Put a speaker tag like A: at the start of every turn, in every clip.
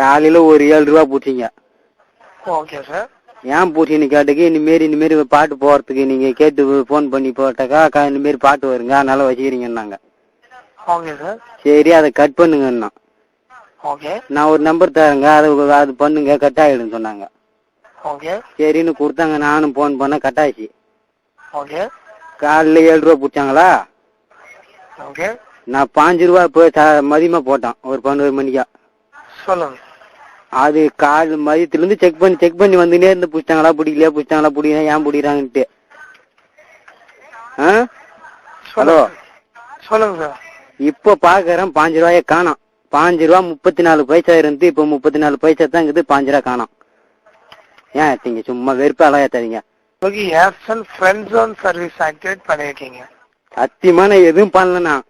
A: காலையில ஒரு ஏழு ரூபா
B: ஓகே சார்
A: ஏன் பூட்டின்னு கேட்டுக்கு இனிமேரி இனிமேரி பாட்டு போறதுக்கு நீங்க கேட்டு ஃபோன் பண்ணி போட்டாக்கா இனிமேரி பாட்டு வருங்க அதனால வச்சுக்கிறீங்கன்னாங்க.
B: ஓகே சார்
A: சரி அதை கட் பண்ணுங்கண்ணா.
B: ஓகே
A: நான் ஒரு நம்பர் தரேங்க அது அது பண்ணுங்க கட் ஆயிடுன்னு சொன்னாங்க.
B: ஓகே
A: சரின்னு கொடுத்தாங்க நானும் ஃபோன் பண்ண கட் ஆச்சு.
B: ஓகே
A: காலைல ஏழு ரூபா பிடிச்சாங்களா
B: ஓகே
A: நான் பாஞ்சு ரூபா த- மதியமா போட்டேன் ஒரு பன்னெண்டு மணிக்கா.
B: சொல்லுங்க.
A: அது கால் மதியத்துல இருந்து செக் பண்ணி செக் பண்ணி வந்துனே இருந்து பிடிச்சாங்களா பிடிக்கலையா பிடிச்சாங்களா பிடிக்கல ஏன் பிடிக்கிறாங்கன்ட்டு. ஆ? ஹலோ?
B: சொல்லுங்க சார்.
A: இப்போ பாக்குறேன் பாஞ்சு ரூபாய காணோம். பாஞ்சு ரூபா முப்பத்தி நாலு பைசா இருந்து இப்போ முப்பத்தி நாலு பைசா தான் இருக்குது பாஞ்சு ரூபா காணோம். ஏன் ஏத்தீங்க? சும்மா வெறுப்பாலாம் ஏத்தாதீங்க.
B: உங்களுக்கு Aircel friend zone service activate பண்ணிருக்கீங்க.
A: சத்தியமா நான் எதுவும் பண்ணலண்ணா.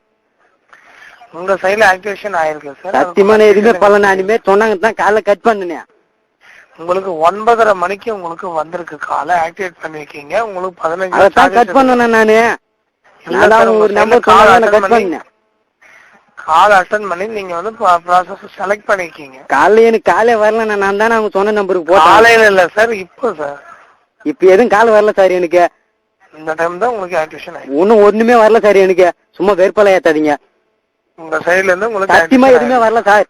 B: உங்க சைடுல ஆக்டிவேஷன் ஆயிருக்கு சார்.
A: சத்தியமா நான் எதுவுமே பண்ணல இனிமே சொன்னாங்க தான் காலைல கட் பண்ணுனேன்
B: உங்களுக்கு ஒன்பதரை மணிக்கு உங்களுக்கு வந்திருக்கு. காலை ஆக்டிவேட் பண்ணிருக்கீங்க. உங்களுக்கு பதினஞ்சு
A: அதான் கட் பண்ணேன் நானு. ஒரு நம்பர் சொன்னாங்க கட் பண்ணேன்.
B: கால் அட்டன் பண்ணி நீங்க வந்து ப்ராசஸ் செலக்ட் பண்ணிருக்கீங்க.
A: காலைல எனக்கு காலே வரல நான் தானே அவங்க சொன்ன நம்பருக்கு போட்டேன்.
B: காலையில இல்ல சார் இப்போ சார்.
A: இப்ப எதுவும் கால் வரல சார் எனக்கு.
B: இந்த டைம் தான் உங்களுக்கு ஆக்டிவேஷன் ஆயிருக்கு.
A: ஒண்ணும் ஒண்ணுமே வரல சார் எனக்கு. சும்மா வெறுப்பால ஏத்தாதீங்க.
B: உங்க சைடுல இருந்து உங்களுக்கு
A: சத்தியமா எதுவுமே வரல சார்.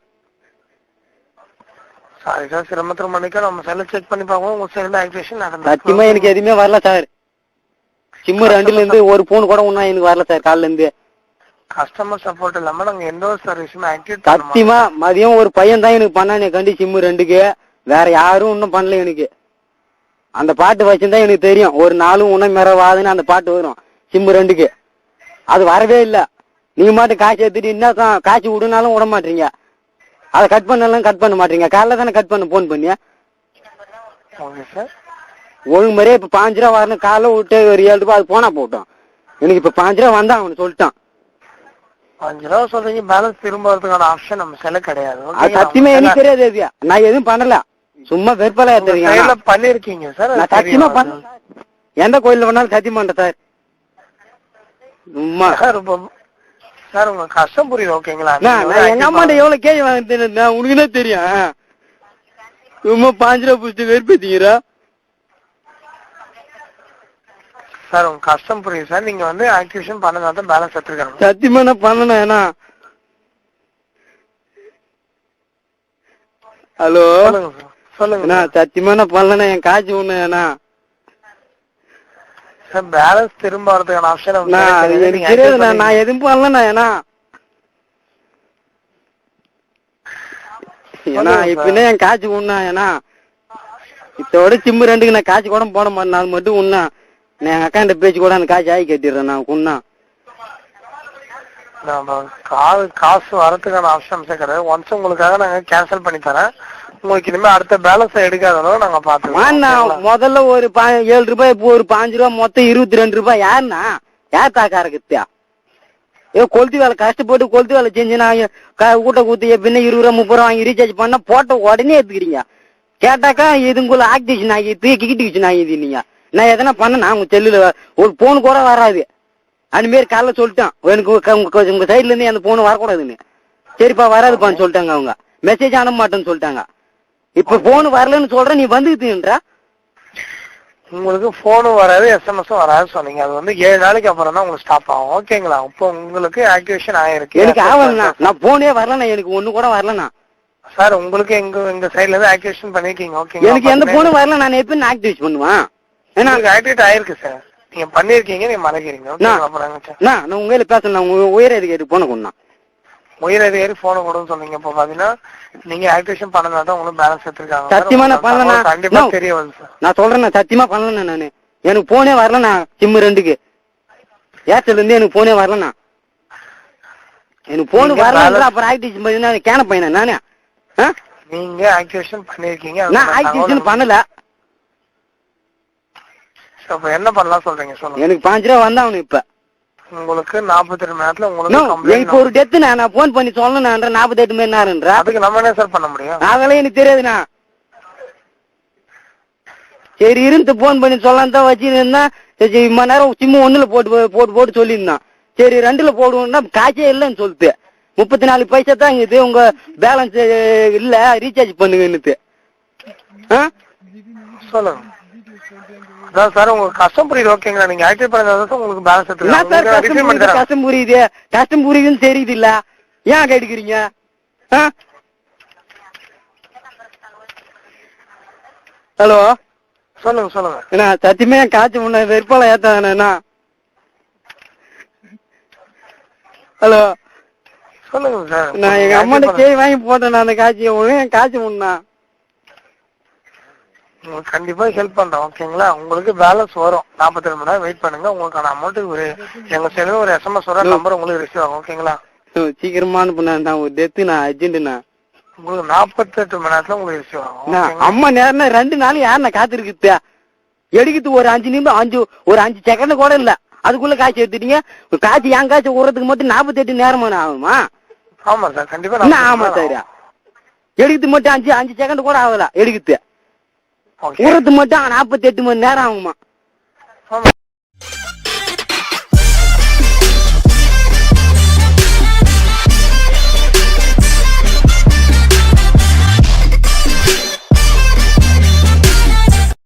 B: சாரி சார் சிரமத்திர மணிக்கு நம்ம செல்ல செக் பண்ணி பார்ப்போம். உங்க சைடுல ஆக்டிவேஷன்
A: சத்தியமா எனக்கு எதுவுமே வரல சார். சிம்மு ரெண்டுல இருந்து ஒரு போன் கூட ஒன்னும் எனக்கு வரல சார் கால்ல இருந்து.
B: கஸ்டமர் சப்போர்ட் இல்லாம நாங்க எந்த ஒரு சர்வீஸுமே ஆக்டிவேட்
A: சத்தியமா மதியம் ஒரு பையன் தான் எனக்கு பண்ணானே கண்டி சிம்மு ரெண்டுக்கு. வேற யாரும் ஒன்னும் பண்ணல எனக்கு. அந்த பாட்டு வச்சிருந்தா எனக்கு தெரியும். ஒரு நாளும் உன்ன மிரவாதுன்னு அந்த பாட்டு வரும். சிம்மு ரெண்டுக்கு. அது வரவே இல்ல. நீங்க மட்டும் காய்ச்சி எடுத்துட்டு என்ன கா- காய்ச்சி விடுனாலும் விட மாட்டீங்க. அதை கட் பண்ணாலும் கட் பண்ண மாட்டீங்க. காலைல தானே கட் பண்ண போன் பண்ணி ஒழுங்கு மாதிரியே இப்ப பாஞ்சு ரூபா வரணும் காலைல விட்டு ஒரு ஏழு ரூபாய் அது போனா போட்டோம். எனக்கு இப்ப பாஞ்சு ரூபா வந்தா அவனு சொல்லிட்டான்.
B: அஞ்சு ரூபா சொல்றீங்க பேலன்ஸ் திரும்ப வரதுக்கான ஆப்ஷன் நம்ம செல்ல கிடையாது.
A: அது சத்தியமா எனக்கு தெரியாது அது நான் எதுவும் பண்ணல. சும்மா வெறுப்பலா ஏத்துறீங்க.
B: பண்ணிருக்கீங்க சார்
A: நான் சத்தியமா பண்ணல எந்த கோயில்ல பண்ணாலும் சத்தியம் பண்றேன் சார். சும்மா.
B: சார் இப்போ சார் உங்க கஷ்டம் புரியுது ஓகேங்களா
A: நான் எங்க அம்மாட்ட எவ்வளவு கேள்வி வாங்கிட்டேன் உனக்கு என்ன தெரியும். சும்மா பாஞ்சு புடிச்சு வெறுப்பேத்தீங்கடா
B: சார் உங்க கஷ்டம் புரியுது சார். நீங்க வந்து ஆக்டிவேஷன் பண்ணதால தான் பேலன்ஸ் எடுத்துருக்காங்க
A: சத்தியமா நான் பண்ணணும் ஏன்னா. ஹலோ?
B: சொல்லுங்க
A: சத்தியமா நான் பண்ணலண்ணா என் காய்ச்சி ஒண்ணு ஏன்னா.
B: பேலன்ஸ் திரும்ப வரதுக்கான ஆப்ஷன்
A: நான் எனக்கு தெரியாதுண்ணா நான் எதுவும் பண்ணலண்ணா ஏன்னா ஏன்னா
B: சொல்லுங்க
A: இப்ப என்ன என் காய்ச்சி உண்ணா ஏன்னா இதோட சிம்மு ரெண்டுக்கு நான் காய்ச்சி கூட போட மாட்டேன் அது மட்டும் உண்ணா. நான் எங்க அக்காண்ட பேச்சு கூட அந்த காய்ச்சி ஆகி கட்டிடுறேன் நான் உண்ணா.
B: காசு காசு வரதுக்கான ஆப்ஷன்ஸே கிடையாது ஒன்ஸ் உங்களுக்காக நாங்க கேன்சல் பண்ணி தரேன். உங்களுக்கு இனிமே அடுத்த பேலன்ஸ் எடுக்காத நாங்க பாத்துக்கோம்
A: முதல்ல ஒரு ஏழு ரூபாய் இப்போ ஒரு பாஞ்சு ரூபாய் மொத்தம் இருபத்தி ரெண்டு ரூபாய். யாருண்ணா? யார் தாக்காரக்கத்தியா ஏ கொளுத்தி வேலை கஷ்டப்பட்டு கொளுத்தி வேலை செஞ்சு நான் கூட்ட கூத்தி பின்ன இருபது ரூபா முப்பது ரூபா வாங்கி ரீசார்ஜ் பண்ணா போட்ட உடனே எடுத்துக்கிறீங்க. கேட்டாக்கா இதுக்குள்ள ஆக்டிவேஷன் ஆகிடுது கிக்கிட்டிவேஷன் ஆகிடுது நீங்க. நான் எதனா பண்ணனா உங்க செல்லுல ஒரு போன் கூட வராது. அந்த மாரி காலைல சொல்லிட்டான். எனக்கு உங்க சைடுல இருந்து அந்த போன் வரக்கூடாதுன்னு. சரிப்பா வராதுப்பான்னு சொல்லிட்டாங்க அவங்க. மெசேஜ் அனுப்ப மாட்டேன்னு சொல்லிட்டாங்க. இப்ப போன் வரலன்னு சொல்ற நீ வந்துக்குதுன்றா
B: உங்களுக்கு போனும் வராது எஸ்எம்எஸும் வராது சொன்னீங்க. அது வந்து ஏழு நாளைக்கு அப்புறம் தான் உங்களுக்கு ஸ்டாப் ஆகும். ஓகேங்களா? இப்போ உங்களுக்கு ஆக்டிவேஷன் ஆயிருக்கு.
A: எனக்கு ஆகலண்ணா. நான் போனே வரலண்ணா. எனக்கு ஒண்ணு கூட வரலண்ணா.
B: சார் உங்களுக்கு எங்க எங்க சைடுல இருந்து ஆக்டிவேஷன் பண்ணிருக்கீங்க. ஓகேங்களா?
A: எனக்கு எந்த போனும் வரல. நான் எப்ப ஆக்டிவேட் பண்ணுவேன்? ஏன்னா
B: ஆக்டிவேட் ஆயிருக்கு சார் நீங்க பண்ணிருக்கீங்க நீங்க மறைக்கிறீங்க.
A: நான் நான் உங்க பேச நான் உங்க உயர் அதிகாரி போன கொண்டா
B: உயிர் அதிகாரி போன கொடுன்னு சொன்னீங்க. இப்போ பாத்தீங்கன்னா நீங்க ஆக்டிவேஷன் பண்ணதா தான் உங்களுக்கு பேலன்ஸ் எடுத்திருக்காங்க.
A: சத்தியமா நான்.
B: தகவல் கண்டிப்பா. தெரிய சார்
A: நான் சொல்றேன் சத்தியமா பண்ணலண்ணா நானு. எனக்கு போனே வரலண்ணா சிம்மு ரெண்டுக்கு. ஏர்டெல் இருந்து எனக்கு போனே வரலண்ணா. எனக்கு போன் வரல அப்புறம் ஆக்டிவேஷன் பண்ணி கேன பையனா நானே?
B: நீங்க ஆக்டிவேஷன் பண்ணிருக்கீங்க.
A: நான் ஆக்டிவேஷன் பண்ணல.
B: அப்ப என்ன பண்ணலாம் சொல்றீங்க? சொல்லுங்க.
A: எனக்கு பாஞ்சு ரூபா வந்தா அவனு இப்ப.
B: உங்களுக்கு நாற்பத்தி மணி நேரத்துல உங்களுக்கு கம்ப்ளைண்ட்
A: ஒரு டெத்து நான் போன் பண்ணி சொல்லணும்ன்ற நாற்பத்தி எட்டு மணி நேரம்ன்றா?
B: அதுக்கு நம்ம என்ன சார் பண்ண முடியும்?
A: அதெல்லாம் எனக்கு தெரியாதுண்ணா. சரி இருந்து போன் பண்ணி சொல்லலாம் தான் வச்சுருந்தா இம்ம நேரம் சிம்மு ஒண்ணுல போட்டு போட்டு போட்டு சொல்லியிருந்தான் சரி ரெண்டுல போடுவோம்னா காய்ச்சே இல்லைன்னு சொல்லிட்டு. முப்பத்தி நாலு பைசா தான் இது உங்க பேலன்ஸ் இல்ல ரீசார்ஜ் பண்ணுங்கன்னுட்டு?
B: சொல்லுங்க. அதான் சார் உங்க கஷ்டம் புரியுது ஓகேங்களா நீங்க ஆக்டிவ் பண்ணதால உங்களுக்கு பேலன்ஸ் எடுத்துக்கலாம்.
A: கஷ்டம் புரியுது கஷ்டம் புரியுது? கஷ்டம் புரியுதுன்னு தெரியுது இல்ல? ஏன் கேட்டுக்கிறீங்க ஹலோ?
B: சொல்லுங்க சொல்லுங்க.
A: என்ன சத்தியமே காய்ச்சி முன்ன வெறுப்பால ஏத்தானா ஹலோ?
B: சொல்லுங்க சார்.
A: நான் எங்க அம்மாட்ட கேய் வாங்கி போட்டேன் நான் அந்த காய்ச்சி என் காய்ச்சி முன்னா.
B: உங்களுக்கு கண்டிப்பா ஹெல்ப் பண்றோம் ஓகேங்களா உங்களுக்கு பேலன்ஸ் வரும். நாற்பத்தி மணி நேரம் வெயிட் பண்ணுங்க. உங்களுக்கான அமௌண்ட் ஒரு எங்க சைடுல ஒரு எஸ்எம்எஸ் வர நம்பர் உங்களுக்கு ரிசீவ் ஆகும் ஓகேங்களா
A: சீக்கிரமா அனுப்புனேன் நான் ஒரு டெத்து நான் அர்ஜென்ட்ண்ணா
B: உங்களுக்கு நாற்பத்தெட்டு மணி நேரத்துல உங்களுக்கு ரிசீவ் ஆகும்?
A: அம்மா நேரம் ரெண்டு நாள் யாருண்ணா காத்திருக்குது? எடுக்கிறது ஒரு அஞ்சு நிமிடம் அஞ்சு ஒரு அஞ்சு செகண்ட் கூட இல்ல. அதுக்குள்ள காய்ச்சி எடுத்துட்டீங்க. காய்ச்சி என் காய்ச்சி விடுறதுக்கு மட்டும் நாற்பத்தெட்டு நேரமா ஆகுமா?
B: ஆமா சார் கண்டிப்பா
A: என்ன
B: 48
A: ஆமா சார். எடுக்கிறது மட்டும் அஞ்சு அஞ்சு செகண்ட் கூட ஆகல எடுக்கிறது
B: ஓகே
A: மட்டும் நாற்பத்தி எட்டு மணி நேரம் ஆகுமா?